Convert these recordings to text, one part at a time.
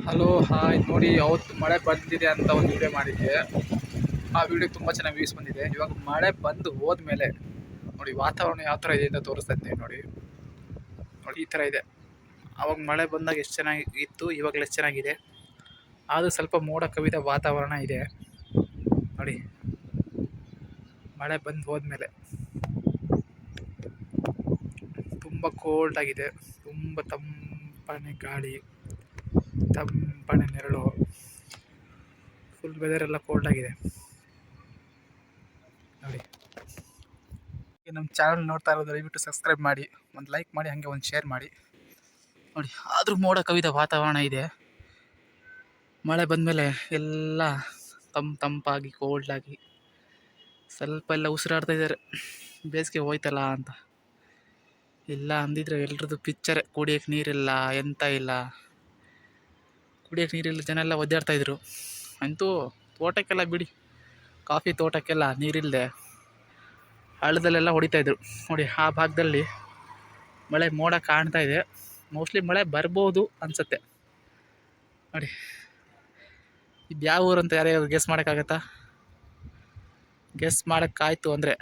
Hello, hi. ನೋಡಿ, ಅವತ್ತು ಮಳೆ ಬಂದಿದೆ ಅಂತ ಒಂದು ವಿಡಿಯೋ ಮಾಡಿದ್ದೆ ಆ ವಿಡಿಯೋ ತುಂಬ ಚೆನ್ನಾಗಿ ವ್ಯೂಸ್ ಬಂದಿದೆ. ಇವಾಗ ಮಳೆ ಬಂದು ಹೋದ್ಮೇಲೆ, ನೋಡಿ, ವಾತಾವರಣ ಯಾವ ಥರ ಇದೆ ಅಂತ ತೋರಿಸ್ತಾ ಇದ್ದೀನಿ ನೋಡಿ. ನೋಡಿ, ಈ ಥರ ಇದೆ. ಅವಾಗ ಮಳೆ ಬಂದಾಗ ಎಷ್ಟು ಚೆನ್ನಾಗಿ ಇತ್ತು ಇವಾಗಲೂ ಎಷ್ಟು ಚೆನ್ನಾಗಿದೆ. ಆದರೂ ಸ್ವಲ್ಪ ಮೋಡ ಕವಿದ ವಾತಾವರಣ ಇದೆ. ನೋಡಿ, ಮಳೆ ಬಂದು ಹೋದ್ಮೇಲೆ. ತುಂಬ ಕೋಲ್ಡ್ ಆಗಿದೆ. ತುಂಬ ತಂಪನೆ ಗಾಳಿ. ತಂಪನೆ ನೆರಳು ಫುಲ್ ವೆದರ್ ಎಲ್ಲ ಕೋಲ್ಡ್ ಆಗಿದೆ. ನೋಡಿ. ನಮ್ಮ ಚಾನಲ್ ನೋಡ್ತಾ ಇರೋದು ದಯವಿಟ್ಟು ಸಬ್ಸ್ಕ್ರೈಬ್ ಮಾಡಿ, ಒಂದು ಲೈಕ್ ಮಾಡಿ, ಹಾಗೆ ಒಂದು ಶೇರ್ ಮಾಡಿ. ನೋಡಿ, ಆದರೂ ಮೋಡ ಕವಿದ ವಾತಾವರಣ ಇದೆ. ಮಳೆ ಬಂದಮೇಲೆ ಎಲ್ಲ ತಂಪು ತಂಪಾಗಿ ಕೋಲ್ಡಾಗಿ ಸ್ವಲ್ಪ ಎಲ್ಲ ಉಸಿರಾಡ್ತಾ ಇದ್ದಾರೆ. ಬೇಸಿಗೆ ಹೋಯ್ತಲ್ಲ ಅಂತ. ಇಲ್ಲ ಅಂದಿದ್ರೆ ಎಲ್ರದ್ದು ಪಿಚ್ಚರೇ ಕುಡಿಯೋಕ್ಕೆ ನೀರಿಲ್ಲ, ಎಂತ ಇಲ್ಲ. ಕುಡಿಯೋಕ್ಕೆ ನೀರಿಲ್ಲ ಜನ ಎಲ್ಲ ಒದ್ದಾಡ್ತಾ ಇದ್ರು. ಅಂತೂ ತೋಟಕ್ಕೆಲ್ಲ ಬಿಡಿ, ಕಾಫಿ ತೋಟಕ್ಕೆಲ್ಲ ನೀರಿಲ್ಲದೆ ಹಳ್ಳದಲ್ಲೆಲ್ಲ ಹೊಡಿತಾಯಿದ್ರು ನೋಡಿ, ಆ ಭಾಗದಲ್ಲಿ ಮಳೆ ಮೋಡ ಕಾಣ್ತಾ ಇದೆ. ಮೋಸ್ಟ್ಲಿ ಮಳೆ ಬರ್ಬೋದು ಅನಿಸುತ್ತೆ. ನೋಡಿ ಇದು ಯಾವ ಊರು ಅಂತ ಯಾರ್ಯಾರು ಗೆಸ್ ಮಾಡೋಕ್ಕಾಗತ್ತಾ? ಗೆಸ್ ಮಾಡೋಕ್ಕಾಯ್ತು ಅಂದರೆ,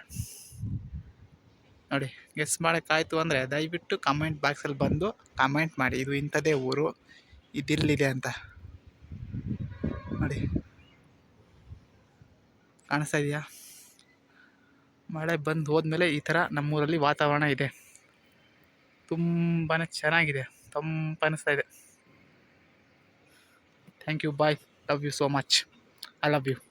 ನೋಡಿ ಗೆಸ್ ಮಾಡೋಕ್ಕಾಯ್ತು ಅಂದರೆ ದಯವಿಟ್ಟು ಕಮೆಂಟ್ ಬಾಕ್ಸಲ್ಲಿ ಬಂದು ಕಮೆಂಟ್ ಮಾಡಿ. ಇದು ಇಂಥದ್ದೇ ಊರು. ಇದಿಲ್ಲಿದೆ ಅಂತ. ನೋಡಿ. ಕಾಣಿಸ್ತಾ ಇದೆಯಾ? ಮಳೆ ಬಂದು ಹೋದ್ಮೇಲೆ ಈ ಥರ ನಮ್ಮೂರಲ್ಲಿ ವಾತಾವರಣ ಇದೆ. ತುಂಬಾ ಚೆನ್ನಾಗಿದೆ. ತಂಪನಿಸ್ತಾ ಇದೆ. Thank you bye love you so much I love you